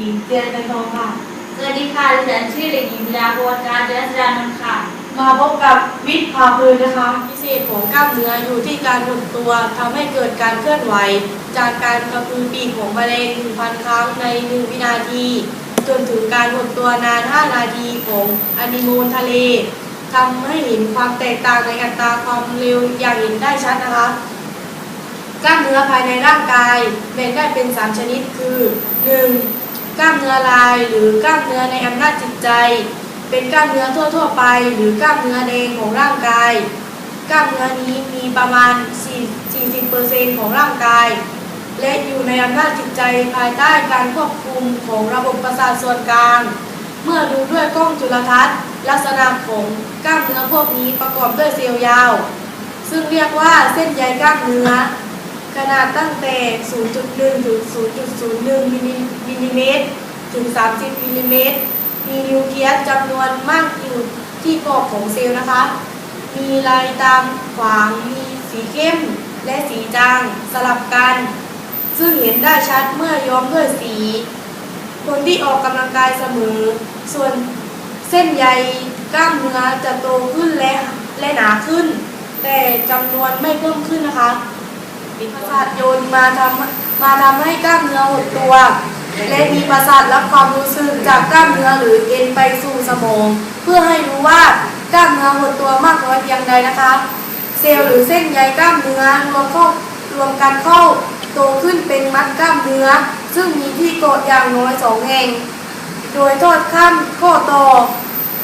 หญิงเจียนเป็นทองค่ะ สวัสดีค่ะดิฉันชื่อเด็กหญิงธีดาโพนการจรัสดานนท์ค่ะ มาพบกับวิทย์พาเพลินนะคะ พิเศษของกล้ามเนื้ออยู่ที่การหดตัวทำให้เกิดการเคลื่อนไหว จากการกระพือปีกของแมลง1,000 ครั้งใน 1 วินาที จนถึงการหดตัวนาน 5 นาทีของอนิโมนทะเลทำให้เห็นความแตกต่างในอัตราความเร็วอย่างเห็นได้ชัดนะคะกล้ามเนื้อภายในร่างกายแบ่งได้เป็น 3 ชนิดคือ 1. กล้ามเนื้อลาย หรือกล้ามเนื้อในอำนาจจิตใจ เป็นกล้ามเนื้อทั่ว ๆ ไป หรือกล้ามเนื้อแดงของร่างกาย กล้ามเนื้อนี้มีประมาณ4 40%ของร่างกาย และอยู่ในอำนาจจิตใจภายใต้การควบคุมของระบบประสาทส่วนกลาง เมื่อดูด้วยกล้องจุลทรรศน์ ลักษณะของกล้ามเนื้อพวกนี้ประกอบด้วยเซลล์ยาว ซึ่งเรียกว่าเส้นใยกล้ามเนื้อ ขนาดตั้งแต่ 0.1 ถึง 0.01 มิลลิเมตร ถึง 30 มิลลิเมตร มีนิวเคลียสจำนวนมากอยู่ที่กอบของเซลล์นะคะ มีลายตามขวาง มีสีเข้ม และสีจางสลับกัน ซึ่งเห็นได้ชัดเมื่อย้อมด้วยสี คนที่ออกกำลังกายเสมอ ส่วนเส้นใยกล้ามเนื้อจะโตขึ้นและและหนาขึ้น แต่จำนวนไม่เพิ่มขึ้นนะคะ มีประสาทโยนมาทำมาทำให้กล้ามเนื้อหดตัว และมีประสาทรับความรู้สึกจากกล้ามเนื้อหรือเอ็นไปสู่สมอง เพื่อให้รู้ว่ากล้ามเนื้อหดตัวมากน้อยเพียงใดนะคะ เซลล์หรือเส้นใยกล้ามเนื้อรวมเข้ารวมกันเข้าโตขึ้นเป็นมัดกล้ามเนื้อ ซึ่งมีที่เกาะอย่างน้อยสองแห่งโดยทอดข้ามข้อต่อ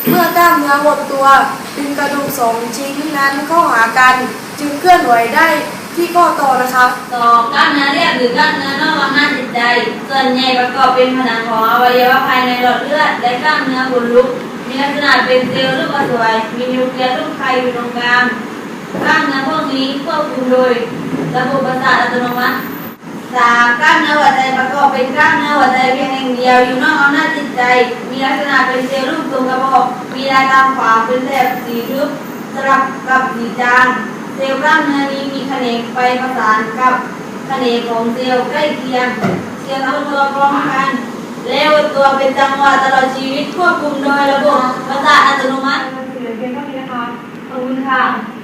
เมื่อกล้ามเนื้อหดตัวดึงกระดูกสองชิ้นนั้นเข้าหากัน จึงเคลื่อนไหวได้ ที่ข้อต่อนะคะต่อกล้ามเนื้อเรียบหรือกล้ามเนื้อนอกอำนาจจิตใจ ส่วนใหญ่ประกอบเป็นผนังของอวัยวะภายในหลอดเลือด และกล้ามเนื้อขนลุก มีลักษณะเป็นเซลล์รูปกระสวย มีนิวเคลียสรูปไข่อยู่ตรงกลางกล้ามเนื้อพวกนี้ควบคุมโดยระบบประสาทอัตโนมัติสามกล้ามเนื้อหัวใจประกอบเป็นกล้ามเนื้อหัวใจเพียงแห่งเดียวอยู่นอกอำนาจจิตใจ มีลักษณะเป็นเซลล์รูปทรงกระบอก มีลายตามขวางเป็นแถบสีทึบสลับกับสีจาง เซลล์กล้ามเนื้อนี้มีแขนงไปประสานกับแขนงของเซลล์ใกล้เคียง เซลล์เอาตัวพร้อมกัน แล้วตัวเป็นจังหวะตลอดชีวิตควบคุมโดยระบบประสาทอัตโนมัติเขียนเพียงเท่านี้นะคะขอบคุณค่ะ